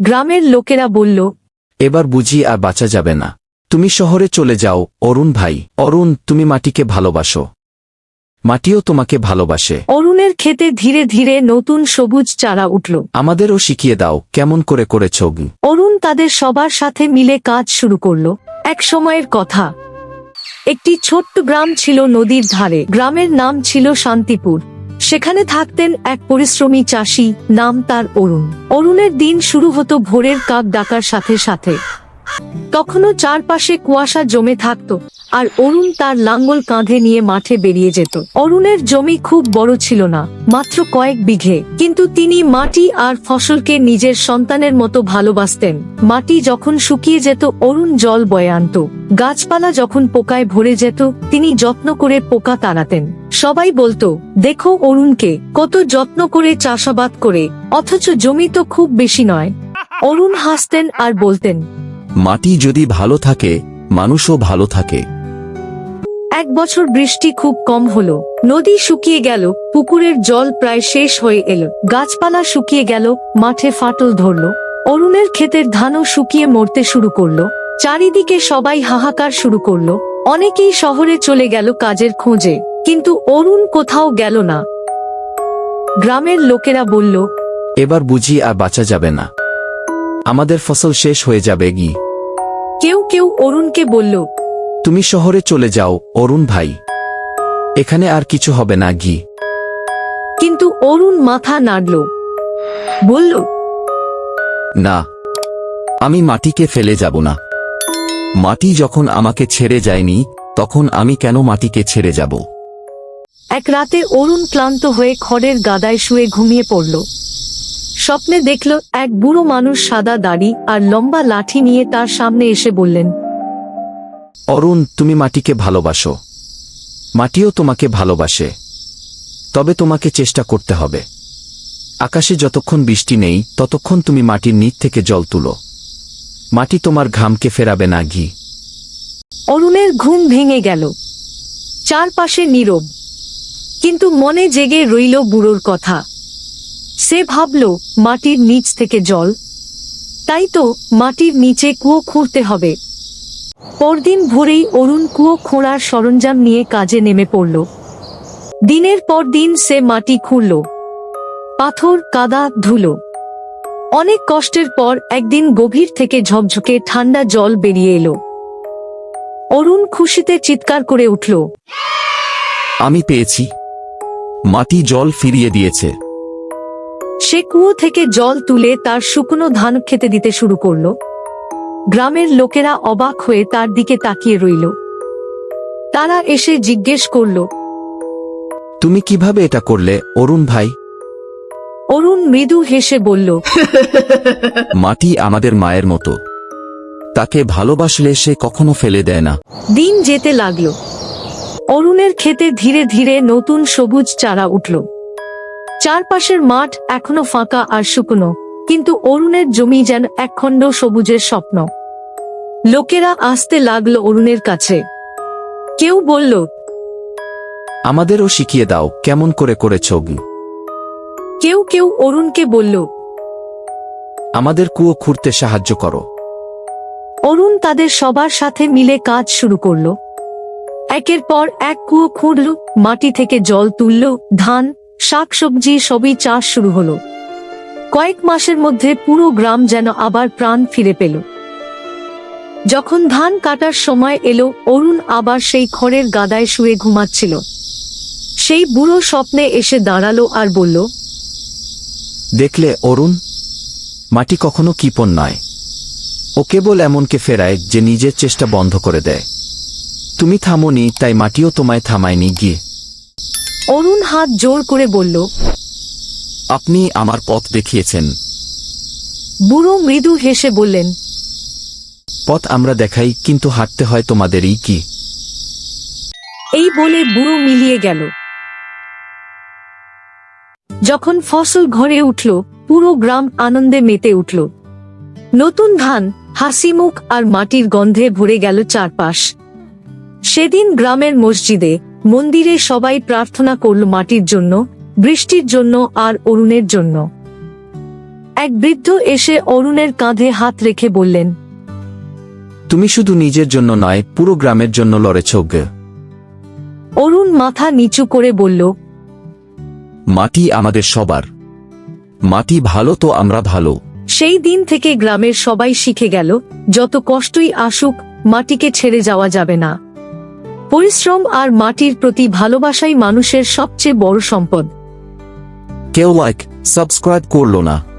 গ্রামের লোকেরা বলল এবার বুঝি আর বাঁচা যাবে না। তুমি শহরে চলে যাও অরুণ ভাই। অরুণ তুমি মাটিকে ভালোবাসো। মাটিও তোমাকে ভালোবাসে। অরুণের ক্ষেতে ধীরে ধীরে নতুন সবুজ চারা উঠল। আমাদেরও শিখিয়ে দাও কেমন করে করেছ। অরুণ তাদের সবার সাথে মিলে কাজ শুরু করল। এক সময়ের কথা। একটি ছোট্ট গ্রাম ছিল নদীর ধারে। গ্রামের নাম ছিল শান্তিপুর। সেখানে থাকতেন এক পরিশ্রমী চাষি, নাম তার অরুণ। অরুণের দিন শুরু হতো ভোরের কাক ডাকার সাথে সাথে। তখনও চারপাশে কুয়াশা জমে থাকত, আর অরুণ তার লাঙ্গল কাঁধে নিয়ে মাঠে বেরিয়ে যেত। অরুণের জমি খুব বড় ছিল না, মাত্র কয়েক বিঘে। কিন্তু তিনি মাটি আর ফসলকে নিজের সন্তানের মতো ভালোবাসতেন। মাটি যখন শুকিয়ে যেত, অরুণ জল বয়ে আনত। গাছপালা যখন পোকায় ভরে যেত, তিনি যত্ন করে পোকা তাড়াতেন। সবাই বলতো দেখো অরুণকে কত যত্ন করে চাষাবাদ করে অথচ জমি তো খুব বেশি নয়। অরুণ হাসতেন আর বলতেন মাটি যদি ভালো থাকে মানুষও ভালো থাকে। এক বছর বৃষ্টি খুব কম হলো নদী শুকিয়ে গেল পুকুরের জল প্রায় শেষ হয়ে এলো গাছপালা শুকিয়ে গেল মাঠে ফাটল ধরলো অরুণের ক্ষেতের ধানও শুকিয়ে মরতে শুরু করল চারিদিকে সবাই হাহাকার শুরু করল অনেকেই শহরে চলে গেল কাজের খোঁজে। কিন্তু অরুণ কোথাও গেল না। গ্রামের লোকেরা বলল এবার বুঝি আর বাঁচা যাবে না। আমাদের ফসল শেষ হয়ে যাবে গি। কেউ কেউ অরুণকে বলল তুমি শহরে চলে যাও অরুণ ভাই। এখানে আর কিছু হবে না গি। কিন্তু অরুণ মাথা নাড়ল বলল না আমি মাটিকে ফেলে যাব না। মাটি যখন আমাকে ছেড়ে যায়নি তখন আমি কেন মাটিকে ছেড়ে যাব? এক রাতে অরুণ ক্লান্ত হয়ে খড়ের গাদায় শুয়ে ঘুমিয়ে পড়ল। স্বপ্নে দেখল এক বুড়ো মানুষ সাদা দাড়ি আর লম্বা লাঠি নিয়ে তার সামনে এসে বললেন অরুণ তুমি মাটিকে ভালোবাসো। মাটিও তোমাকে ভালোবাসে। তবে তোমাকে চেষ্টা করতে হবে। আকাশে যতক্ষণ বৃষ্টি নেই ততক্ষণ তুমি মাটির নিচ থেকে জল তুলো। মাটি তোমার ঘামকে ফেরাবে না ঘি। অরুণের ঘুম ভেঙে গেল। চারপাশে নীরব। কিন্তু মনে জেগে রইল বুড়োর কথা। সে ভাবল, মাটির নিচ থেকে জল। তাই তো মাটির নিচে কুয়ো খুঁড়তে হবে। পরদিন ভোরেই অরুণ কুয়ো খোঁড়ার সরঞ্জাম নিয়ে কাজে নেমে পড়ল। দিনের পর দিন সে মাটি খুঁড়ল। পাথর, কাদা, ধুলো। অনেক কষ্টের পর একদিন গভীর থেকে ঝকঝকে ঠান্ডা জল বেরিয়ে এলো। অরুণ খুশিতে চিৎকার করে উঠল, আমি পেয়েছি। মাটি জল ফিরিয়ে দিয়েছে। সে কুয়ো থেকে জল তুলে তার শুকনো ধান খেতে দিতে শুরু করল। গ্রামের লোকেরা অবাক হয়ে তার দিকে তাকিয়ে রইল। তারা এসে জিজ্ঞেস করল তুমি কীভাবে এটা করলে অরুণ ভাই? অরুণ মৃদু হেসে বলল মাটি আমাদের মায়ের মতো। তাকে ভালোবাসলে সে কখনো ফেলে দেয় না। দিন যেতে লাগল। অরুণের ক্ষেতে ধীরে ধীরে নতুন সবুজ চারা উঠল। চারপাশের মাঠ এখনও ফাঁকা আর শুকনো কিন্তু অরুণের জমি যেন একখণ্ড সবুজের স্বপ্ন। লোকেরা আসতে লাগল অরুণের কাছে। কেউ বলল আমাদেরও শিখিয়ে দাও কেমন করে করে ছগ কেউ কেউ অরুণকে বলল আমাদের কুয়ো খুঁড়তে সাহায্য করো। অরুণ তাদের সবার সাথে মিলে কাজ শুরু করল। একের পর এক কুয়ো খুঁড়ল, মাটি থেকে জল তুলল, ধান, শাকসবজি সবই চাষ শুরু হলো। কয়েক মাসের মধ্যে পুরো গ্রাম যেন আবার প্রাণ ফিরে পেল। যখন ধান কাটার সময় এলো, অরুণ আবার সেই খড়ের গাদায় শুয়ে ঘুমাচ্ছিল। সেই বুড়ো স্বপ্নে এসে দাঁড়াল আর বলল, দেখলে অরুণ, মাটি কখনো কিপন নয়। ও কেবল এমনকে ফেরায় যে নিজের চেষ্টা বন্ধ করে দেয়। তুমি থামোনি তাই মাটিও তোমায় থামায়নি গিয়ে। অরুণ হাত জোর করে বলল আপনি আমার পথ দেখিয়েছেন। বুড়ো মৃদু হেসে বললেন পথ আমরা দেখাই কিন্তু হাঁটতে হয় তোমাদেরই কি? এই বলে বুড়ো মিলিয়ে গেল। যখন ফসল ঘরে উঠল পুরো গ্রাম আনন্দে মেতে উঠল। নতুন ধান হাসিমুখ আর মাটির গন্ধে ভরে গেল চারপাশ। সেদিন গ্রামের মসজিদে মন্দিরে সবাই প্রার্থনা করল মাটির জন্য বৃষ্টির জন্য আর অরুণের জন্য। এক বৃদ্ধ এসে অরুণের কাঁধে হাত রেখে বললেন তুমি শুধু নিজের জন্য নয় পুরো গ্রামের জন্য লড়েছ অরুণ মাথা নিচু করে বলল মাটি আমাদের সবার। মাটি ভালো তো আমরা ভালো। সেই দিন থেকে গ্রামের সবাই শিখে গেল যত কষ্টই আসুক মাটিকে ছেড়ে যাওয়া যাবে না। পরিশ্রম আর মাটির প্রতি ভালোবাসাই মানুষের সবচেয়ে বড় সম্পদ। কেউ লাইক সাবস্ক্রাইব করল না।